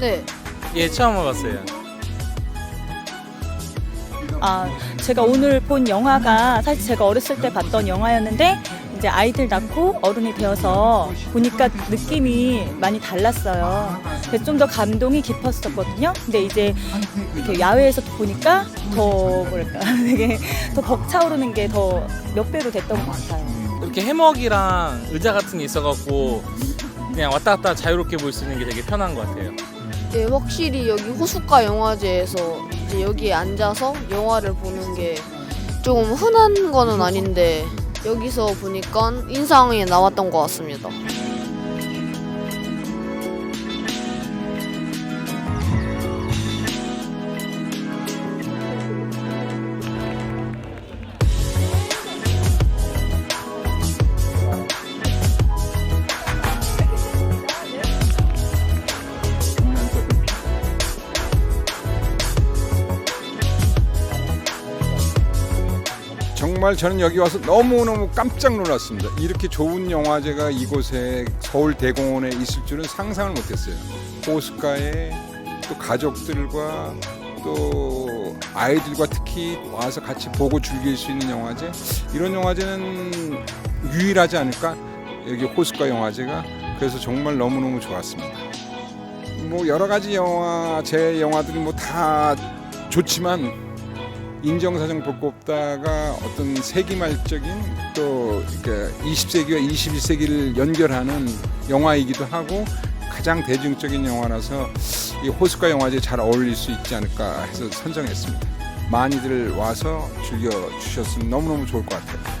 네. 예, 처음 와봤어요. 아, 제가 오늘 본 영화가 사실 제가 어렸을 때 봤던 영화였는데 이제 아이들 낳고 어른이 되어서 보니까 느낌이 많이 달랐어요. 좀 더 감동이 깊었었거든요. 근데 이제 이렇게 야외에서 보니까 더 뭐랄까 되게 더 벅차오르는 게 더 몇 배로 됐던 것 같아요. 이렇게 해먹이랑 의자 같은 게 있어갖고 그냥 왔다 갔다 자유롭게 볼 수 있는 게 되게 편한 것 같아요. 네, 확실히 여기 호숫가 영화제에서 이제 여기에 앉아서 영화를 보는 게 조금 흔한 거는 아닌데 여기서 보니까 인상이 나왔던 것 같습니다. 정말 저는 여기 와서 너무너무 깜짝 놀랐습니다. 이렇게 좋은 영화제가 이곳에 서울 대공원에 있을 줄은 상상을 못했어요. 호숫가에 또 가족들과 또 아이들과 특히 와서 같이 보고 즐길 수 있는 영화제 이런 영화제는 유일하지 않을까 여기 호숫가 영화제가 그래서 정말 너무너무 좋았습니다. 뭐 여러 가지 영화 제 영화들이 뭐 다 좋지만 인정사정 없다가 어떤 세기말적인 또 이렇게 20세기와 21세기를 연결하는 영화이기도 하고 가장 대중적인 영화라서 이 호숫가 영화제에 잘 어울릴 수 있지 않을까 해서 선정했습니다. 많이들 와서 즐겨 주셨으면 너무너무 좋을 것 같아요.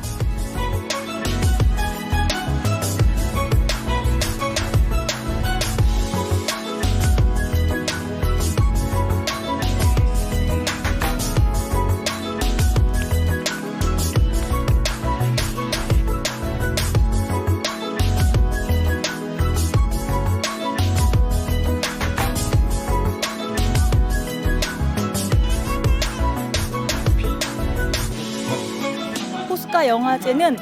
호숫가 영화제는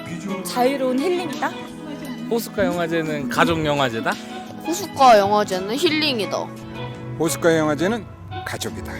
자유로운 힐링이다. 호숫가 영화제는 가족 영화제다? 호숫가 영화제는 힐링이다. 호숫가 영화제는 가족이다.